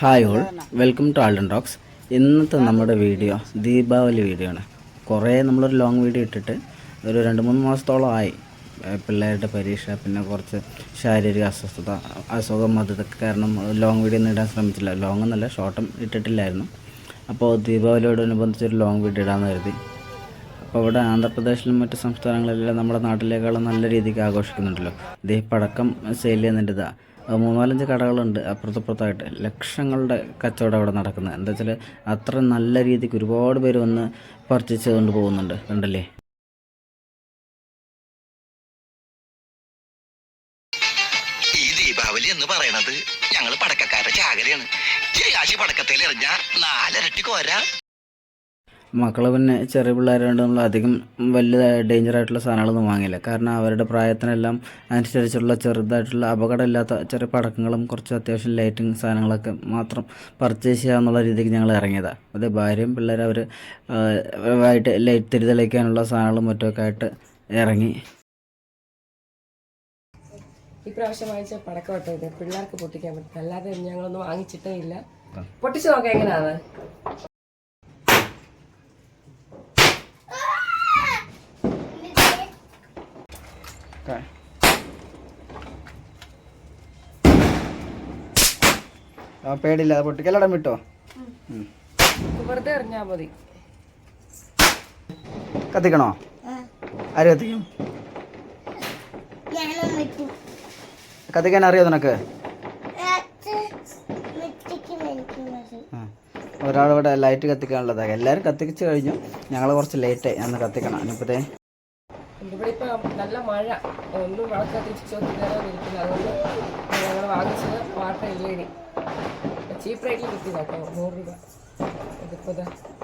Hi all. Welcome to Alden talks. ഇന്നത്തെ നമ്മുടെ video Deepavali video ആണ്. കുറേ നമ്മളൊരു ലോങ് വീഡിയോ ഇട്ടിട്ട് ഒരു രണ്ട് മൂന്ന് മാസത്തോളം ആയി. പിള്ളേരുടെ പരീക്ഷ പിന്നെ കുറച്ച് ശാരീരിക അസ്വസ്ഥത അസുഖം അതൊക്കെ കാരണം ലോങ് വീഡിയോ ഒന്നും ഇടാൻ ശ്രമിച്ചില്ല. ലോങ് എന്നല്ല ഷോർട്ടും ഇട്ടിട്ടില്ലായിരുന്നു. അപ്പോൾ ദീപാവലിയോടനുബന്ധിച്ച് ഒരു ലോങ് വീഡിയോ ഇടാമെന്ന് കരുതി. അപ്പോൾ ഇവിടെ ആന്ധ്രാപ്രദേശിലും മറ്റ് സംസ്ഥാനങ്ങളിലെല്ലാം നമ്മുടെ നാട്ടിലേക്കാളും നല്ല രീതിക്ക് ആഘോഷിക്കുന്നുണ്ടല്ലോ. ഇതേ പടക്കം സെയിൽ ചെയ്യുന്നുണ്ട് ഇതാ. അത് മൂന്നാലഞ്ച് കടകളുണ്ട്. അപ്പുറത്തപ്പുറത്തായിട്ട് ലക്ഷങ്ങളുടെ കച്ചവടം അവിടെ നടക്കുന്നത്. എന്താ വെച്ചാൽ അത്ര നല്ല രീതിക്ക് ഒരുപാട് പേര് വന്ന് പർച്ചേസ് ചെയ്തുകൊണ്ട് പോകുന്നുണ്ട്. കണ്ടല്ലേ? ഈ എന്ന് പറയണത് ഞങ്ങൾ പടക്കക്കാരുടെ ചാകരയാണ്. ജയാശി പടക്കത്തിൽ എറിഞ്ഞ നാലരട്ടി കോര മക്കൾ പിന്നെ ചെറിയ പിള്ളേരായതുകൊണ്ട് നമ്മൾ അധികം വലിയ ഡേഞ്ചർ ആയിട്ടുള്ള സാധനങ്ങളൊന്നും വാങ്ങില്ല. കാരണം അവരുടെ പ്രായത്തിനെല്ലാം അനുസരിച്ചുള്ള ചെറുതായിട്ടുള്ള അപകടമില്ലാത്ത ചെറിയ പടക്കങ്ങളും കുറച്ച് അത്യാവശ്യം ലൈറ്റിംഗ് സാധനങ്ങളൊക്കെ മാത്രം പർച്ചേസ് ചെയ്യാമെന്നുള്ള രീതിക്ക് ഞങ്ങൾ ഇറങ്ങിയതാണ് അത് ഭാര്യയും പിള്ളേർ അവർ ആയിട്ട് ലൈറ്റ് തിരിതെളിക്കാനുള്ള സാധനങ്ങളും മറ്റുമൊക്കെ ആയിട്ട് ഇറങ്ങി. ഇപ്രാവശ്യം വാങ്ങിച്ച പടക്കവട്ടം ഇത്. പിള്ളേർക്ക് പൊട്ടിക്കാൻ പറ്റും. അല്ലാതെ ഞങ്ങളൊന്നും വാങ്ങിച്ചിട്ടേ ഇല്ല. പൊട്ടിച്ചു നോക്കാം എങ്ങനെയാണ് പേടില്ല പൊട്ടിക്കലടം വിട്ടോ? വെറുതെ എറിഞ്ഞാ മതി. കത്തിക്കണോ? ആര് കത്തിക്കും? കത്തിക്കാൻ അറിയോ നിനക്ക്? ഒരാളിവിടെ ലൈറ്റ് കത്തിക്കാനുള്ളതാണ് എല്ലാവരും കത്തിച്ച് കഴിഞ്ഞു. ഞങ്ങൾ കുറച്ച് ലേറ്റായി അന്ന് കത്തിക്കണം. ഇനിയിപ്പോഴത്തേ ഇവിടെ ഇപ്പൊ നല്ല മഴ. ഒന്നും വിളക്ക് കത്തിച്ച് ഇരിക്കില്ല അതുകൊണ്ട് ഞങ്ങൾ വാങ്ങിച്ചത് വാട്ടർ ഇ ചീപ്പ് റേറ്റിൽ കിട്ടിയതാ കേട്ടോ നൂറ് രൂപ. ഇതിപ്പോൾ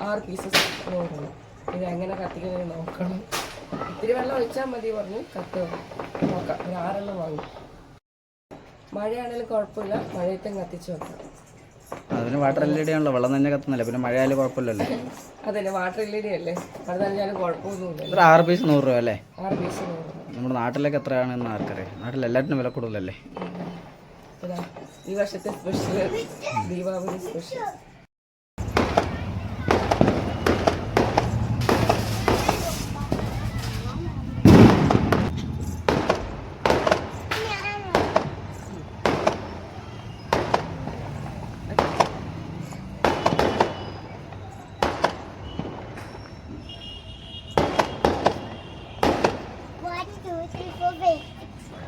ആറ് പീസസ് നൂറ് രൂപ ഇത് എങ്ങനെ കത്തിക്കുന്നത് നോക്കണം. ഇത്തിരി വെള്ളം ഒഴിച്ചാൽ മതി പറഞ്ഞു കത്ത് നോക്കാം. ഒരു ആറെണ്ണം വാങ്ങി. മഴയാണെങ്കിലും കുഴപ്പമില്ല. മഴയത്തും കത്തിച്ച് വെക്കാം. അതിന് വാട്ടർ എൽ ഇ ഡി ആണല്ലോ വെള്ളം തന്നെ കത്തുന്നില്ല പിന്നെ മഴയാലും കുഴപ്പമില്ലല്ലോ. അതല്ലേ വാട്ടർ എൽ ഇ ഡി അല്ലേ? അത് തന്നെയാലും കുഴപ്പമൊന്നുമില്ല ഇത്ര ആറ് പീസ് നൂറ് രൂപ അല്ലേ? ആറ് പീസ് നൂറ് നമ്മുടെ നാട്ടിലേക്ക് എത്രയാണെന്ന് ആർക്കറിയാം. നാട്ടിൽ എല്ലാറ്റിനും വില കൂടുതലല്ലേ? ഈ വർഷത്തെ സ്പെഷ്യൽ ദീപാവലി സ്പെഷ്യൽ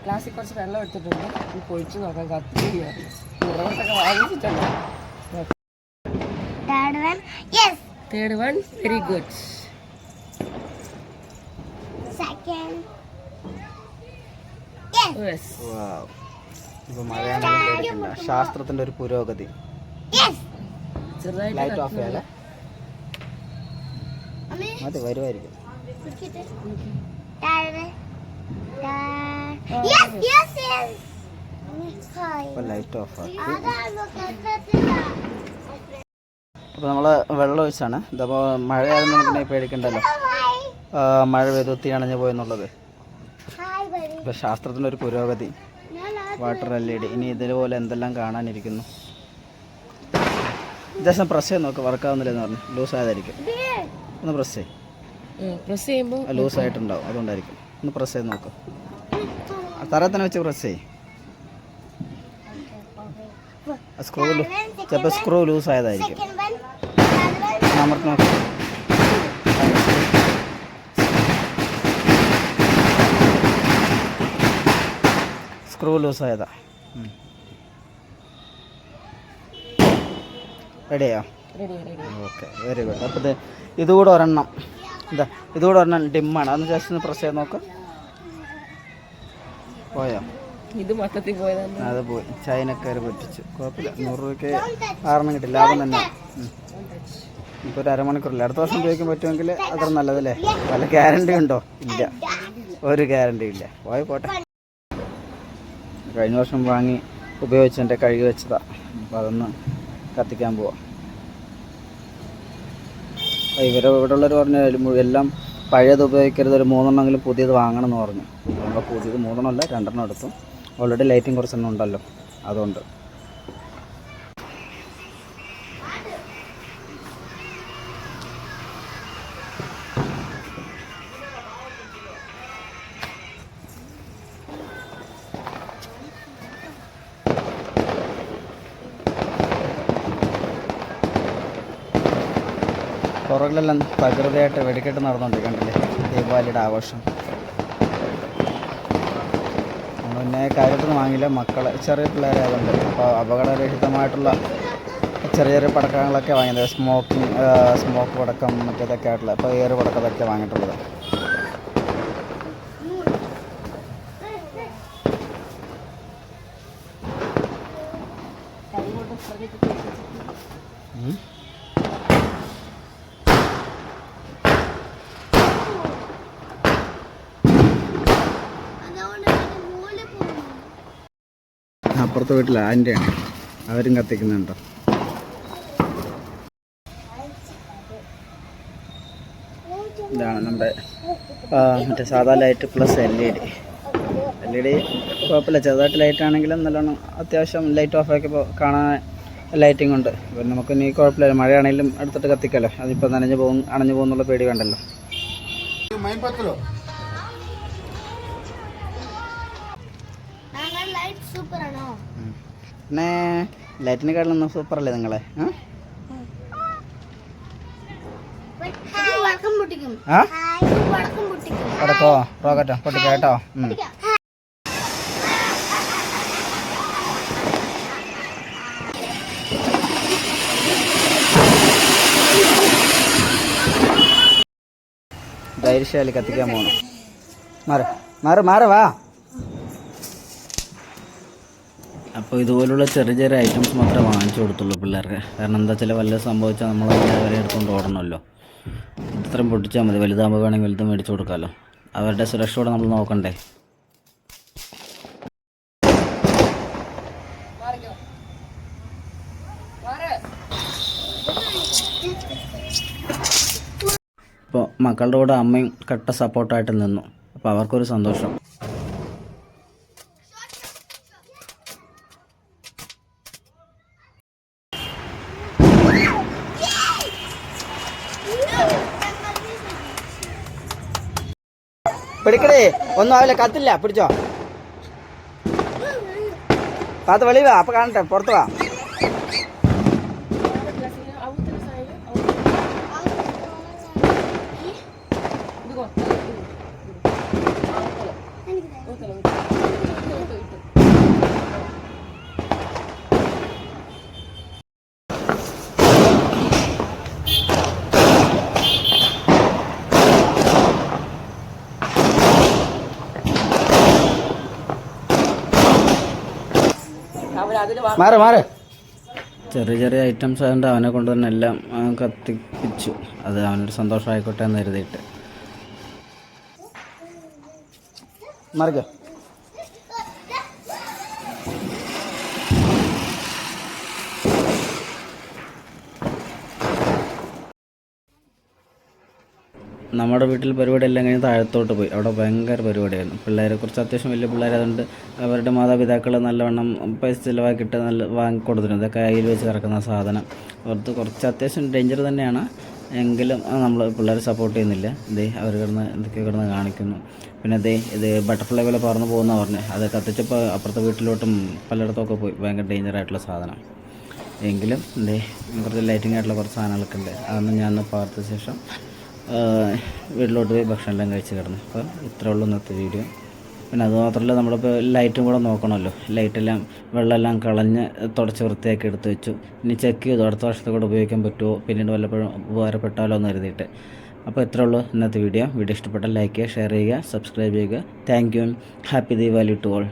ഗ്ലാസ്സിൽ കുറച്ച് വെള്ളം എടുത്തിട്ടുണ്ട്. ഇത് പൊഴിച്ച് നോക്കാൻ ഉറവട്ടൊക്കെ വാങ്ങിച്ചിട്ടുണ്ട്. തേർഡ് വൺ വെരി ഗുഡ് പേടിക്കണ്ട ഒരു പുരോഗതി. ലൈറ്റ് ഓഫ് മതി വരുമായിരിക്കും ലൈറ്റ് ഓഫ് ആക്കി അപ്പോൾ നമ്മൾ വെള്ളം ഒഴിച്ചാണ്. ഇതപ്പോൾ മഴയായിരുന്നു പിന്നെ പേടിക്കണ്ടല്ലോ. മഴ പെയ്തു തീ അണഞ്ഞു പോയെന്നുള്ളത്. ശാസ്ത്രത്തിന്റെ ഇപ്പോൾ ശാസ്ത്രത്തിന്റെ ഒരു പുരോഗതി. വാട്ടർ എൽ ഇ ഡി ഇനി ഇതുപോലെ എന്തെല്ലാം കാണാനിരിക്കുന്നു? ജസ്റ്റ് പ്രസ് ചെയ്ത് നോക്ക്. വർക്കാവുന്നില്ലെന്ന് പറഞ്ഞു. ലൂസ് ആയതായിരിക്കും. ഒന്ന് പ്രസ് ചെയ്യും. പ്രസ് ചെയ്യുമ്പോൾ ലൂസ് ആയിട്ടുണ്ടാവും. അതുകൊണ്ടായിരിക്കും. ഒന്ന് പ്രസ് ചെയ്ത് നോക്ക്. തറ തന്നെ വെച്ച് പ്രസ് സ്ക്രൂ ചിലപ്പോൾ സ്ക്രൂ ലൂസ് ആയതായിരിക്കും. അമർത്തി നോക്ക്. സ്ക്രൂ ലൂസ് ആയതാ. റെഡിയായോ ready ready okay very good അപ്പോൾ ഇത് ഇതുകൂടെ ഒരെണ്ണം. ഇതാ ഇതുകൂടെ ഒരെണ്ണം ഡിമ്മാണ്. അതൊന്ന് ജസ്റ്റ് ഒന്ന് പ്രസ് ചെയ്ത് നോക്ക്. പോയോ? ഇത് മൊത്തത്തിൽ പോയതാണ്. അത് പോയി. ചൈനക്കാർ പറ്റിച്ചു. കുഴപ്പമില്ല. നൂറ് രൂപയ്ക്ക് ആറെണ്ണം കിട്ടി. ലാഭം തന്നെ. ഇപ്പോൾ ഒരു അരമണിക്കൂറില്ല? അടുത്ത വർഷം ഉപയോഗിക്കാൻ പറ്റുമെങ്കിൽ അത്ര നല്ലതല്ലേ? വല്ല ഗ്യാരണ്ടി ഉണ്ടോ? ഇല്ല. ഒരു ഗ്യാരണ്ടി ഇല്ല. പോയി പോട്ടെ. കഴിഞ്ഞ വർഷം വാങ്ങി ഉപയോഗിച്ചതിന്റെ കഴുകി വെച്ചതാ. അപ്പോൾ അതൊന്ന് കത്തിക്കാൻ പോവാം. ഇവരെ ഇവിടെ ഉള്ളവർ പറഞ്ഞു എല്ലാം പഴയത് ഉപയോഗിക്കരുത്. ഒരു മൂന്നെണ്ണമെങ്കിലും പുതിയത് വാങ്ങണം എന്ന് പറഞ്ഞു. അവിടെ പൂജ മൂന്നെണ്ണം അല്ല രണ്ടെണ്ണം എടുത്തു. ഓൾറെഡി ലൈറ്റിംഗ് കുറച്ചെണ്ണം ഉണ്ടല്ലോ അതുകൊണ്ട്. പുറകിലെല്ലാം പ്രകൃതിയായിട്ട് വെടിക്കെട്ട് നടന്നുകൊണ്ട് കണ്ടില്ലേ ദീപാവലിയുടെ ആഘോഷം. പിന്നെ കാര്യത്തിന് വാങ്ങില്ല മക്കളെ ചെറിയ പിള്ളേരായതുകൊണ്ട്. അപ്പോൾ അപകടരഹിതമായിട്ടുള്ള ചെറിയ ചെറിയ പടക്കങ്ങളൊക്കെ വാങ്ങിയത്. സ്മോക്കിംഗ് സ്മോക്ക് പടക്കം മറ്റേതൊക്കെ ആയിട്ടുള്ള ഇപ്പോൾ ഏറ് പടക്കം അതൊക്കെ വാങ്ങിയിട്ടുള്ളത്. അപ്പുറത്തെ വീട്ടിൽ ആന്റിയാണ് അവരും കത്തിക്കുന്നുണ്ടോ. ഇതാണ് നമ്മുടെ മറ്റേ സാധാ light plus L E D. L E D കുഴപ്പമില്ല. ചെറുതായിട്ട് ലൈറ്റ് ആണെങ്കിലും നല്ലോണം അത്യാവശ്യം ലൈറ്റ് ഓഫ് ആക്കിയപ്പോൾ കാണാൻ ലൈറ്റിംഗ് ഉണ്ട്. ഇപ്പം നമുക്ക് ഇനി കുഴപ്പമില്ല. മഴയാണെങ്കിലും എടുത്തിട്ട് കത്തിക്കല്ലോ അതിപ്പോൾ നനഞ്ഞു പോകും അണഞ്ഞു പോകുന്നുള്ള പേടി വേണ്ടല്ലോ പിന്നെ സൂപ്പർ സൂപ്പറല്ലേ നിങ്ങളെ? പടക്കോ റോക്കറ്റോ? പൊട്ടിക്കോ കേട്ടോ. ധൈര്യശാലി കത്തിക്കാൻ പോകണം മാറ് മാറ് മാറ് വാ. അപ്പോൾ ഇതുപോലുള്ള ചെറിയ ചെറിയ ഐറ്റംസ് മാത്രമേ വാങ്ങിച്ചു കൊടുത്തുള്ളൂ പിള്ളേർക്ക്. കാരണം എന്താ വെച്ചാൽ വല്ല സംഭവിച്ചാൽ നമ്മൾ അവരെ എടുത്തുകൊണ്ട് ഓടണമല്ലോ. ഇത്രയും പൊട്ടിച്ചാൽ മതി. വലുതാകുമ്പോൾ വേണമെങ്കിൽ വലുത് മേടിച്ചു കൊടുക്കാമല്ലോ അവരുടെ സുരക്ഷയോടെ നമ്മൾ നോക്കണ്ടേ? ഇപ്പോൾ മക്കളുടെ കൂടെ അമ്മയും കട്ട സപ്പോർട്ടായിട്ട് നിന്നു. അപ്പോൾ അവർക്കൊരു സന്തോഷം. ഒന്നും ആവില്ല കത്തില്ല പിടിച്ചോ. കാത്ത് വെളി വാ അപ്പൊ കാണട്ടെ പുറത്ത് വാ. മാറ് മാറി. ചെറിയ ചെറിയ ഐറ്റംസ് ആയതുകൊണ്ട് അവനെ കൊണ്ട് തന്നെ എല്ലാം കത്തിപ്പിച്ചു. അത് അവനൊരു സന്തോഷമായിക്കോട്ടെ എന്ന് കരുതിയിട്ട്. മറിക്കോ. നമ്മുടെ വീട്ടിൽ പരിപാടി എല്ലാം കഴിഞ്ഞ് താഴത്തോട്ട് പോയി. അവിടെ ഭയങ്കര പരിപാടിയായിരുന്നു. പിള്ളേരെ കുറച്ച് അത്യാവശ്യം വലിയ പിള്ളേരായതുകൊണ്ട് അവരുടെ മാതാപിതാക്കൾ നല്ലവണ്ണം പൈസ ചിലവാക്കിയിട്ട് നല്ല വാങ്ങി കൊടുത്തിരുന്നു ഇതൊക്കെ കയ്യിൽ വെച്ച് കിടക്കുന്ന സാധനം. അവർക്ക് കുറച്ച് അത്യാവശ്യം ഡേഞ്ചർ തന്നെയാണ്. എങ്കിലും നമ്മൾ പിള്ളേരെ സപ്പോർട്ട് ചെയ്യുന്നില്ല. ഇതേ അവർ കിടന്ന് എന്തൊക്കെ കിടന്ന് കാണിക്കുന്നു. പിന്നെ ദേ ഇത് ബട്ടർഫ്ലൈ പോലെ പറന്ന് പോകുന്ന പറഞ്ഞു. അത് കത്തിച്ചപ്പോൾ അപ്പുറത്തെ വീട്ടിലോട്ടും പലയിടത്തൊക്കെ പോയി. ഭയങ്കര ഡേഞ്ചർ ആയിട്ടുള്ള സാധനം. എങ്കിലും എന്തേ കുറച്ച് ലൈറ്റിംഗ് ആയിട്ടുള്ള കുറച്ച് സാധനങ്ങളൊക്കെ ഉണ്ട്. അതൊന്നും ഞാൻ പാർത്ത ശേഷം വീട്ടിലോട്ട് പോയി ഭക്ഷണം എല്ലാം കഴിച്ച് കിടന്നു. അപ്പോൾ ഇത്രേ ഉള്ളൂ ഇന്നത്തെ വീഡിയോ. പിന്നെ അത് മാത്രമല്ല നമ്മളിപ്പോൾ ലൈറ്റും കൂടെ നോക്കണമല്ലോ. ലൈറ്റെല്ലാം വെള്ളമെല്ലാം കളഞ്ഞ് തുടച്ച് വൃത്തിയാക്കി എടുത്ത് വെച്ചു. ഇനി ചെക്ക് ചെയ്തു? അടുത്ത വർഷത്തെ കൂടെ ഉപയോഗിക്കാൻ പറ്റുമോ? പിന്നീട് വല്ലപ്പോഴും ഉപകാരപ്പെട്ടാലോ എന്ന് കരുതിയിട്ട്. അപ്പോൾ ഇത്രേ ഉള്ളൂ ഇന്നത്തെ വീഡിയോ. വീഡിയോ ഇഷ്ടപ്പെട്ടാൽ ലൈക്ക് ചെയ്യുക ഷെയർ ചെയ്യുക സബ്സ്ക്രൈബ് ചെയ്യുക. Thank you happy Deepavali to all